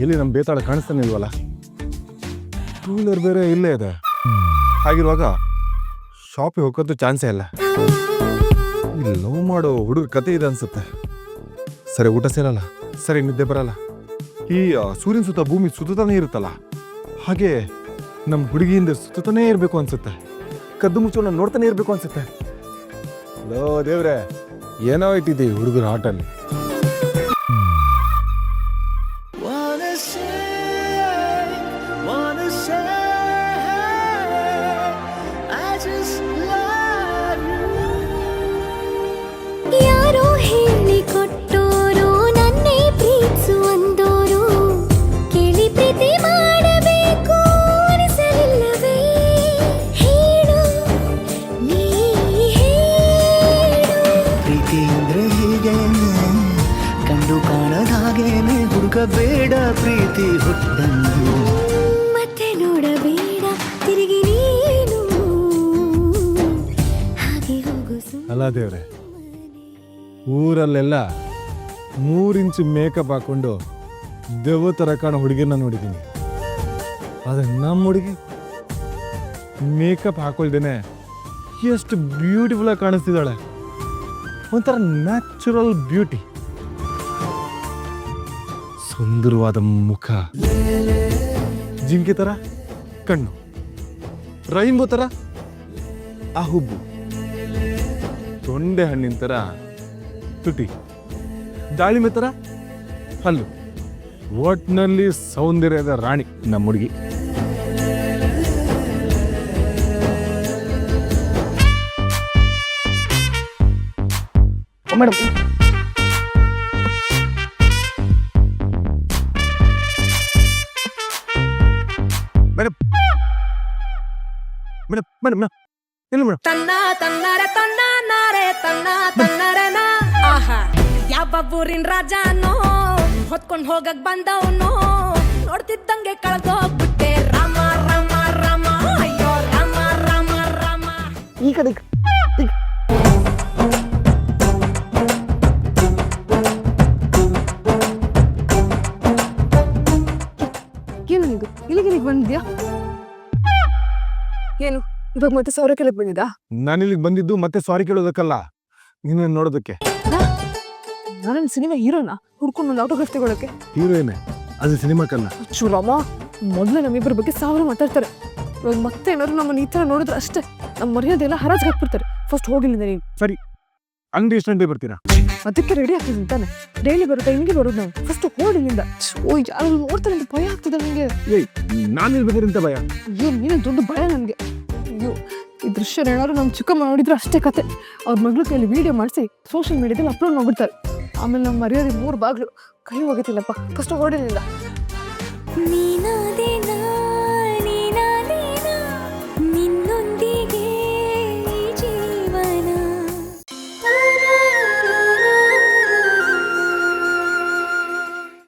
ಎಲ್ಲಿ ನಮ್ಮ ಬೇತಾಳ ಕಾಣಿಸ್ತಾನೆ ಇಲ್ವಲ್ಲ ಟೂ ವೀಲರ್ ಬೇರೆ ಇಲ್ಲೇ ಇದೆ ಹಾಗಿರುವಾಗ ಶಾಪಿಗೆ ಹೋಗೋದು ಚಾನ್ಸೇ ಇಲ್ಲ. ಇಲ್ಲಿ ಲವ್ ಮಾಡೋ ಹುಡುಗ ಕತೆ ಇದೆ ಅನ್ಸುತ್ತೆ. ಸರಿ, ಊಟ ಸೇರಲ್ಲ. ಸರಿ, ನಿದ್ದೆ ಬರಲ್ಲ. ಈ ಸೂರ್ಯನ ಸುತ್ತ ಭೂಮಿ ಸುತ್ತಾನೇ ಇರುತ್ತಲ್ಲ. ಹಾಗೆ ನಮ್ಮ ಹುಡುಗಿಯಿಂದ ಸುತ್ತಾನೇ ಇರಬೇಕು ಅನ್ಸುತ್ತೆ. ಕದ್ದು ಮುಚ್ಚೋಣ ನೋಡ್ತಾನೆ ಇರಬೇಕು ಅನ್ಸುತ್ತೆ. ಲೋ ದೇವ್ರೆ, ಏನೋ ಇಟ್ಟಿದ್ದೀವಿ ಹುಡುಗರ ಆಟಲ್ಲಿ ಹೀಗೇನೆ ಕಂಡು ಕಾಣದ ಹಾಗೇನೆ ಹುಡುಕಬೇಡ ಪ್ರೀತಿ ಹುಟ್ಟನ್ನು ಮತ್ತೆ ನೋಡಬೇಡ ತಿರುಗಿ ನೀನು. ಹಾಗೆ ಹೋಗು ಅಲ್ಲ ದೇವ್ರೆ ಊರಲ್ಲೆಲ್ಲ ಮೂರಿಂಚು ಮೇಕಪ್ ಹಾಕೊಂಡು ದೆವ್ವ ಥರ ಕಾಣೋ ಹುಡುಗಿನ ನೋಡಿದ್ದೀನಿ. ಆದರೆ ನಮ್ಮ ಹುಡುಗಿ ಮೇಕಪ್ ಹಾಕೊಳ್ದೇನೆ ಎಷ್ಟು ಬ್ಯೂಟಿಫುಲ್ ಆಗಿ ಕಾಣಿಸ್ತಿದ್ದಾಳೆ. ಒಂಥರ ನ್ಯಾಚುರಲ್ ಬ್ಯೂಟಿ ಸುಂದರವಾದ ಮುಖ. ಜಿಂಕೆ ಥರ ಕಣ್ಣು. ರೈನ್ಬೋ ಥರ ಆ ಹುಬ್ಬು ತೊಂಡೆ ಹಣ್ಣಿನ ಥರ ತುಟಿ. ದಾಳಿಂಬೆ ಥರ ಹಲ್ಲು. ಒಟ್ನಲ್ಲಿ ಸೌಂದರ್ಯದ ರಾಣಿ ನಮ್ಮ ಹುಡುಗಿ. Madam. Madam. Madam madam madam. ಇಲ್ಲ ಮೇಡಮ್. ತನ್ನ ತನ್ನರ ತನ್ನ ನಾರೆ ತನ್ನ ತನ್ನರನ. ಆಹಾ ಯಾವ ಊರಿನ ರಾಜನೋ? ಹೊತ್ಕೊಂಡ್ ಹೋಗಕ್ ಬಂದವನು? ನೋಡ್ತಿದ್ದಂಗೆ ನಿಂದು ಇಲ್ಲಿಗೆ ಬಂದಿದ್ಯಾ? ಏನು ಇವಾಗ ಮತ್ತೆ ಸಾರಿ ಕೇಳಕ್ ಬಂದಿದ್ದಾ ನಾನು ಇಲ್ಲಿಗೆ ಬಂದಿದ್ದು ಮತ್ತೆ ಸಾರಿ ಕೇಳೋದಕ್ಕಲ್ಲ. ನಿನ್ನ ನೋಡೋದಕ್ಕೆ. ನಾನು ಸಿನಿಮಾ ಹೀರೋನ? ಹುಡ್ಕೊಂಡು ಒಂದು ಆಟೋಗ್ರಾಫ್ ತಗೊಳಕ್ಕೆ. ಹೀರೋಯಿನ್. ಅದು ಸಿನಿಮಾಕ್ಕಲ್ಲ ಚೂರಮ್ಮ ಮೊದಲೇ ನಮ್ಮಿಬ್ಬರ ಬಗ್ಗೆ ಸಾವಿರ ಮಾತಾಡ್ತಾರೆ. ಇವಾಗ ಮತ್ತೆ ಏನಾದ್ರು ನಮ್ಮನ್ನ ಈ ಥರ ನೋಡಿದ್ರೆ ಅಷ್ಟೇ. ನಮ್ಮ ಮರ್ಯಾದೆ ಎಲ್ಲ ಹರಾಜ್ ಹಾಕ್ಬಿಡ್ತಾರೆ ಫಸ್ಟ್ ಹೋಗಿಲ್ಲ ನೀನು. ಅಂಗಡಿ ಎಷ್ಟು ಗಂಟೆ ಬರ್ತೀರಾ? ಅದಕ್ಕೆ ರೆಡಿ ಆಗ್ತಿದ್ದೀನಿ ತಾನೆ ಡೈಲಿ ಬರುತ್ತೆ? ಹಿಂಗೆ ಬರೋದು ನಾವು ಫಸ್ಟ್ ಹೋಡಿಲ್ಲಿಂದ ಓ ಯಾರು ನೋಡ್ತಾರೆ ಅಂತ ಭಯ ಆಗ್ತದೆ ನನಗೆ ಏಯ್ ನಾನು ಇರ್ಬೇಕಾದ್ರೆ ಭಯ? ಅಯ್ಯೋ ನೀನು ದೊಡ್ಡ ಭಯ ನನಗೆ. ಅಯ್ಯೋ ಈ ದೃಶ್ಯ ಏನಾದ್ರು ನಮ್ಮ ಚಿಕ್ಕಮ್ಮ ನೋಡಿದ್ರೆ ಅಷ್ಟೇ ಕತೆ. ಅವ್ರ ಮಗಳು ಕೈಯಲ್ಲಿ ವಿಡಿಯೋ ಮಾಡಿಸಿ ಸೋಷಿಯಲ್ ಮೀಡಿಯಾದಲ್ಲಿ ಅಪ್ಲೋಡ್ ಮಾಡ್ಬಿಡ್ತಾರೆ. ಆಮೇಲೆ ನಮ್ಮ ಮರ್ಯಾದೆ ಮೂರು ಬಾಗಿಲು ಕೈ ಹೋಗುತ್ತಿಲ್ಲಪ್ಪ ಫಸ್ಟ್ ಹೊಡಿಲಿಲ್ಲ ನೀನಾದೆ